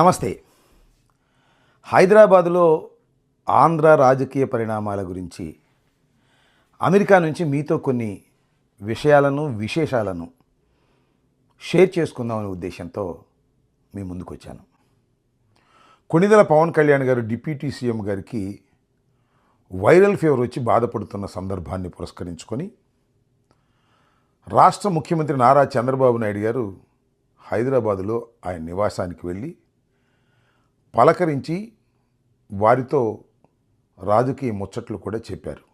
నమస్తే. హైదరాబాదులో ఆంధ్ర రాజకీయ పరిణామాల గురించి అమెరికా నుంచి మీతో కొన్ని విషయాలను విశేషాలను షేర్ చేసుకుందామనే ఉద్దేశంతో మీ ముందుకు వచ్చాను కొణిదల పవన్ కళ్యాణ్ గారు డిప్యూటీ సీఎం గారికి వైరల్ ఫీవర్ వచ్చి బాధపడుతున్న సందర్భాన్ని పురస్కరించుకొని రాష్ట్ర ముఖ్యమంత్రి నారా చంద్రబాబు నాయుడు గారు హైదరాబాదులో ఆయన నివాసానికి వెళ్ళి పలకరించి వారితో రాజకీయ ముచ్చట్లు కూడా చెప్పారు.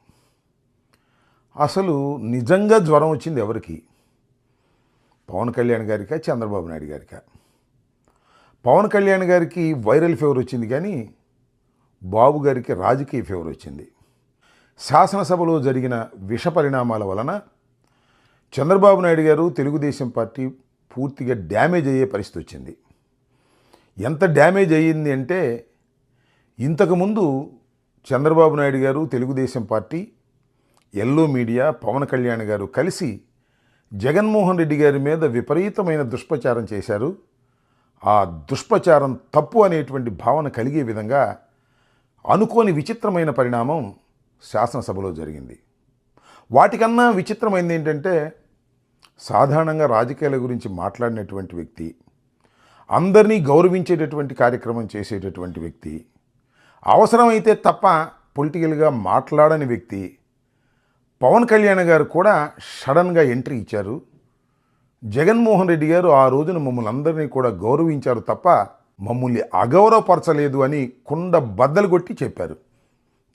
అసలు నిజంగా జ్వరం వచ్చింది ఎవరికి? పవన్ కళ్యాణ్ గారికా చంద్రబాబు నాయుడు గారికా? పవన్ కళ్యాణ్ గారికి వైరల్ ఫీవర్ వచ్చింది కానీ బాబు గారికి రాజకీయ ఫీవర్ వచ్చింది. శాసనసభలో జరిగిన విష పరిణామాల వలన చంద్రబాబు నాయుడు గారు తెలుగుదేశం పార్టీ పూర్తిగా డ్యామేజ్ అయ్యే పరిస్థితి వచ్చింది. ఎంత డ్యామేజ్ అయ్యింది అంటే ఇంతకుముందు చంద్రబాబు నాయుడు గారు Telugu Desam party yellow media Pawan Kalyan గారు కలిసి జగన్మోహన్ రెడ్డి గారి మీద విపరీతమైన దుష్ప్రచారం చేశారు. ఆ దుష్ప్రచారం తప్పు అనేటువంటి భావన కలిగే విధంగా అనుకోని విచిత్రమైన పరిణామం శాసనసభలో జరిగింది. వాటికన్నా విచిత్రమైంది ఏంటంటే సాధారణంగా రాజకీయాల గురించి మాట్లాడినటువంటి వ్యక్తి అందరినీ గౌరవించేటటువంటి కార్యక్రమం చేసేటటువంటి వ్యక్తి. అవసరమైతే తప్ప పొలిటికల్గా మాట్లాడని వ్యక్తి. పవన్ కళ్యాణ్ గారు కూడా సడన్గా ఎంట్రీ ఇచ్చారు. జగన్మోహన్ రెడ్డి గారు ఆ రోజున మమ్మల్ని అందరినీ కూడా గౌరవించారు తప్ప మమ్మల్ని అగౌరవపరచలేదు అని కుండ బద్దలు కొట్టి చెప్పారు.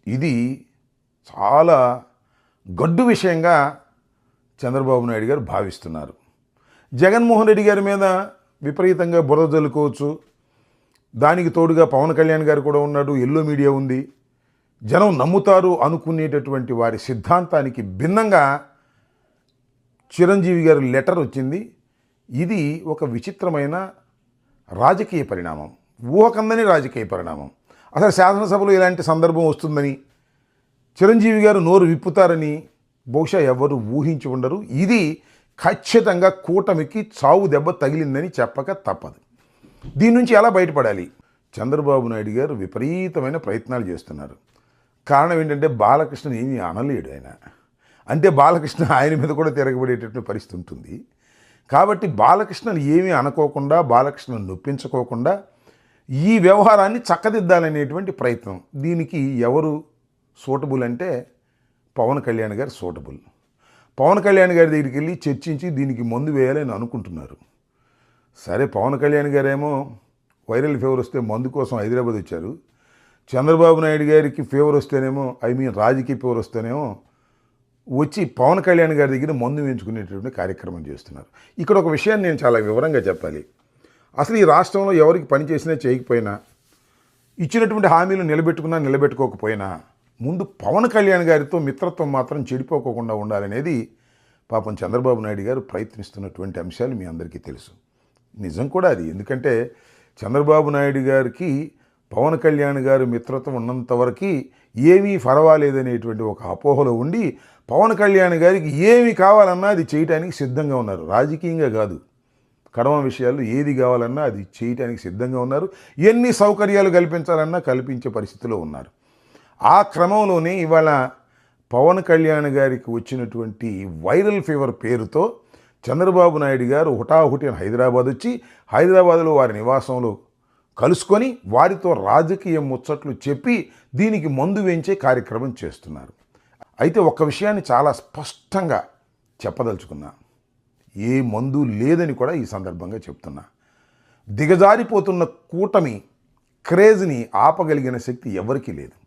ఇది చాలా గడ్డు విషయంగా చంద్రబాబు నాయుడు గారు భావిస్తున్నారు. జగన్మోహన్ రెడ్డి గారి మీద విపరీతంగా బురద జల్లుకోవచ్చు. దానికి తోడుగా పవన్ కళ్యాణ్ గారు కూడా ఉన్నాడు ఎల్లో మీడియా ఉంది. జనం నమ్ముతారు అనుకునేటటువంటి వారి సిద్ధాంతానికి భిన్నంగా చిరంజీవి గారు లెటర్ వచ్చింది. ఇది ఒక విచిత్రమైన రాజకీయ పరిణామం ఊహకందని రాజకీయ పరిణామం. అసలు శాసనసభలో ఇలాంటి సందర్భం వస్తుందని చిరంజీవి గారు నోరు విప్పుతారని బహుశా ఎవరు ఊహించి ఉండరు. ఇది ఖచ్చితంగా కూటమికి చావు దెబ్బ తగిలిందని చెప్పక తప్పదు. దీని నుంచి ఎలా బయటపడాలి? చంద్రబాబు నాయుడు గారు విపరీతమైన ప్రయత్నాలు చేస్తున్నారు. కారణం ఏంటంటే బాలకృష్ణ ఏమీ అనలేడు ఆయన. అంటే బాలకృష్ణ ఆయన మీద కూడా తిరగబడేటటువంటి పరిస్థితి ఉంటుంది. కాబట్టి బాలకృష్ణను ఏమీ అనుకోకుండా బాలకృష్ణను నొప్పించుకోకుండా ఈ వ్యవహారాన్ని చక్కదిద్దాలనేటువంటి ప్రయత్నం. దీనికి ఎవరు సూటబుల్ అంటే పవన్ కళ్యాణ్ గారు సూటబుల్. పవన్ కళ్యాణ్ గారి దగ్గరికి వెళ్ళి చర్చించి దీనికి మందు వేయాలని అనుకుంటున్నారు. సరే పవన్ కళ్యాణ్ గారేమో వైరల్ ఫీవర్ వస్తే మందు కోసం హైదరాబాద్ వచ్చారు. చంద్రబాబు నాయుడు గారికి ఫీవర్ వస్తేనేమో ఐ మీన్ రాజకీయ ఫీవర్ వస్తేనేమో వచ్చి పవన్ కళ్యాణ్ గారి దగ్గర మందు వేయించుకునేటటువంటి కార్యక్రమం చేస్తున్నారు. ఇక్కడ ఒక విషయాన్ని నేను చాలా వివరంగా చెప్పాలి. అసలు ఈ రాష్ట్రంలో ఎవరికి పని చేసినా చేయకపోయినా ఇచ్చినటువంటి హామీలు నిలబెట్టుకున్నా నిలబెట్టుకోకపోయినా ముందు పవన్ కళ్యాణ్ గారితో మిత్రత్వం మాత్రం చెడిపోకోకుండా ఉండాలనేది పాపం చంద్రబాబు నాయుడు గారు ప్రయత్నిస్తున్నటువంటి అంశాలు మీ అందరికీ తెలుసు. నిజం కూడా అది. ఎందుకంటే చంద్రబాబు నాయుడు గారికి పవన్ కళ్యాణ్ గారి మిత్రత్వం ఉన్నంత వరకు ఏమీ పర్వాలేదనేటువంటి ఒక అపోహలో ఉండి పవన్ కళ్యాణ్ గారికి ఏమి కావాలన్నా అది చేయటానికి సిద్ధంగా ఉన్నారు. రాజకీయంగా కాదు. కడమ విషయాలు ఏది కావాలన్నా అది చేయటానికి సిద్ధంగా ఉన్నారు. ఎన్ని సౌకర్యాలు కల్పించాలన్నా కల్పించే పరిస్థితిలో ఉన్నారు. ఆ క్రమంలోనే ఇవాళ పవన్ కళ్యాణ్ గారికి వచ్చినటువంటి వైరల్ ఫీవర్ పేరుతో చంద్రబాబు నాయుడు గారు హుటాహుటిన హైదరాబాద్ వచ్చి హైదరాబాద్లో వారి నివాసంలో కలుసుకొని వారితో రాజకీయ ముచ్చట్లు చెప్పి దీనికి మందు వేయించే కార్యక్రమం చేస్తున్నారు. అయితే ఒక్క విషయాన్ని చాలా స్పష్టంగా చెప్పదలుచుకున్నా. ఏ మందు లేదని కూడా ఈ సందర్భంగా చెప్తున్నా. దిగజారిపోతున్న కూటమి క్రేజ్ని ఆపగలిగిన శక్తి ఎవరికీ లేదు.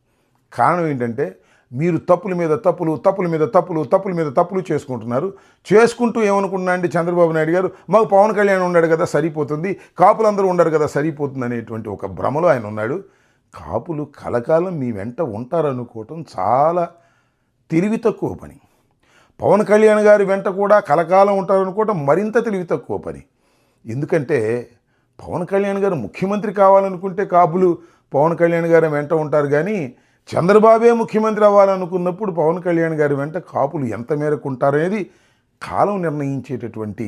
కారణం ఏంటంటే మీరు తప్పుల మీద తప్పులు తప్పుల మీద తప్పులు తప్పుల మీద తప్పులు చేసుకుంటున్నారు. చేసుకుంటూ ఏమనుకుంటున్నా అండి చంద్రబాబు నాయుడు గారు? మాకు పవన్ కళ్యాణ్ ఉన్నాడు కదా సరిపోతుంది. కాపులందరూ ఉండరు కదా సరిపోతుంది అనేటువంటి ఒక భ్రమలో ఆయన ఉన్నాడు. కాపులు కలకాలం మీ వెంట ఉంటారనుకోవటం చాలా తెలివి తక్కువ పని. పవన్ కళ్యాణ్ గారి వెంట కూడా కలకాలం ఉంటారనుకోవటం మరింత తెలివి తక్కువ పని. ఎందుకంటే పవన్ కళ్యాణ్ గారు ముఖ్యమంత్రి కావాలనుకుంటే కాపులు పవన్ కళ్యాణ్ గారి వెంట ఉంటారు కానీ చంద్రబాబే ముఖ్యమంత్రి అవ్వాలనుకున్నప్పుడు పవన్ కళ్యాణ్ గారి వెంట కాపులు ఎంత మేరకు ఉంటారనేది కాలం నిర్ణయించేటటువంటి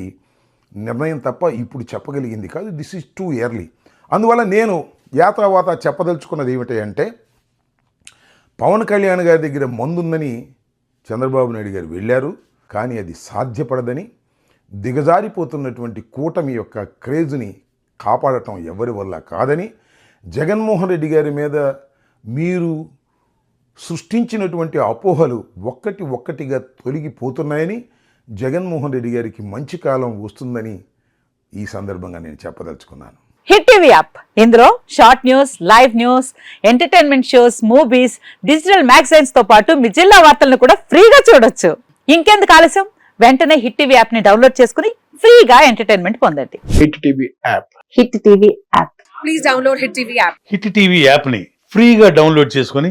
నిర్ణయం తప్ప ఇప్పుడు చెప్పగలిగింది కాదు. దిస్ ఈజ్ టూ ఇయర్లీ అందువల్ల నేను యాత్రావాత చెప్పదలుచుకున్నది ఏమిటి అంటే పవన్ కళ్యాణ్ గారి దగ్గర మందుందని చంద్రబాబు నాయుడు గారు వెళ్ళారు. కానీ అది సాధ్యపడదని దిగజారిపోతున్నటువంటి కూటమి యొక్క క్రేజ్ని కాపాడటం ఎవరి వల్ల కాదని జగన్మోహన్ రెడ్డి గారి మీద మీరు సృష్టించినటువంటి అపోహలు ఒక్కటి ఒక్కటిగా తొలగిపోతున్నాయని జగన్మోహన్ రెడ్డి గారికి మంచి కాలం వస్తుందని ఈ సందర్భంగా నేను చెప్పదలుచుకున్నాను. Hit TV app. ఇందులో short news live news entertainment shows movies digital మ్యాగజైన్స్తో పాటు మీ జిల్లా వార్తలను కూడా ఫ్రీగా చూడొచ్చు. ఇంకెందుకు ఆలస్యం? వెంటనే హిట్ టీవీ యాప్ని డౌన్లోడ్ చేసుకుని ఫ్రీగా ఎంటర్టైన్మెంట్ పొందండి. Hit TV app. Hit TV app. Please download Hit TV app. Hit TV యాప్ని ఫ్రీగా డౌన్లోడ్ చేసుకొని